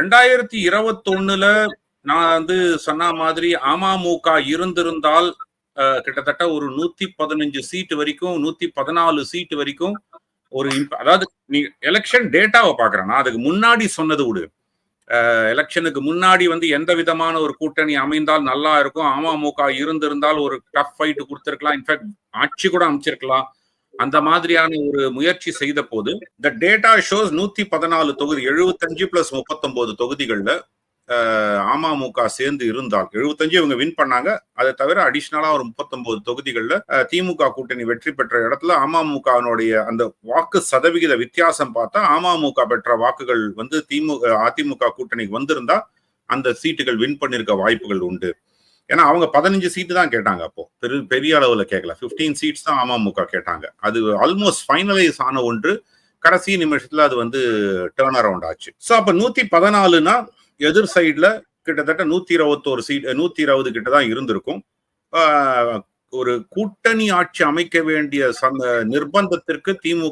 ரெண்டாயிரத்தி இருபத்தொன்னுல நான் வந்து சொன்ன மாதிரி அமமுக இருந்திருந்தால் கிட்டத்தட்ட ஒரு நூத்தி பதினஞ்சு சீட்டு வரைக்கும் நூத்தி பதினாலு சீட்டு வரைக்கும் ஒரு அதாவது நீ எலெக்ஷன் டேட்டாவை பாக்குறேன். நான் அதுக்கு முன்னாடி சொன்னது விடு எலெக்ஷனுக்கு முன்னாடி வந்து எந்த விதமான ஒரு கூட்டணி அமைந்தால் நல்லா இருக்கும். அமமுக இருந்திருந்தால் ஒரு டஃப் ஃபைட்டு கொடுத்துருக்கலாம். இன்ஃபேக்ட் ஆட்சி கூட அமைச்சிருக்கலாம். அந்த மாதிரியான ஒரு முயற்சி செய்த போது த டேட்டா ஷோஸ் நூத்தி பதினாலு தொகுதி எழுபத்தஞ்சு பிளஸ் முப்பத்தொன்பது தொகுதிகளில் அமமுக சேர்ந்து இருந்தால் எழுபத்தஞ்சு இவங்க வின் பண்ணாங்க. அதை தவிர அடிஷ்னலா ஒரு முப்பத்தொன்பது தொகுதிகளில் திமுக கூட்டணி வெற்றி பெற்ற இடத்துல அமமுகனுடைய அந்த வாக்கு சதவிகித வித்தியாசம் பார்த்தா அமமுக பெற்ற வாக்குகள் வந்து திமுக அதிமுக கூட்டணிக்கு வந்திருந்தா அந்த சீட்டுகள் வின் பண்ணிருக்க வாய்ப்புகள் உண்டு. ஏன்னா அவங்க பதினஞ்சு சீட்டு தான் கேட்டாங்க அப்போ. பெரு பெரிய அளவுல கேட்கல 15 சீட்ஸ் தான் அமமுக கேட்டாங்க. அது ஆல்மோஸ்ட் ஃபைனலைஸ் ஆன ஒன்று. கடைசி நிமிஷத்துல அது வந்து டேர்ன் அரவுண்ட் ஆச்சு. ஸோ அப்ப நூத்தி பதினாலுனா எதிர் சைடுல கிட்டத்தட்ட நூத்தி இருபத்தோரு சீட் நூத்தி இருபது கிட்ட தான் இருந்திருக்கும். ஒரு கூட்டணி ஆட்சி அமைக்க வேண்டிய சந்த நிர்பந்தத்திற்கு திமுக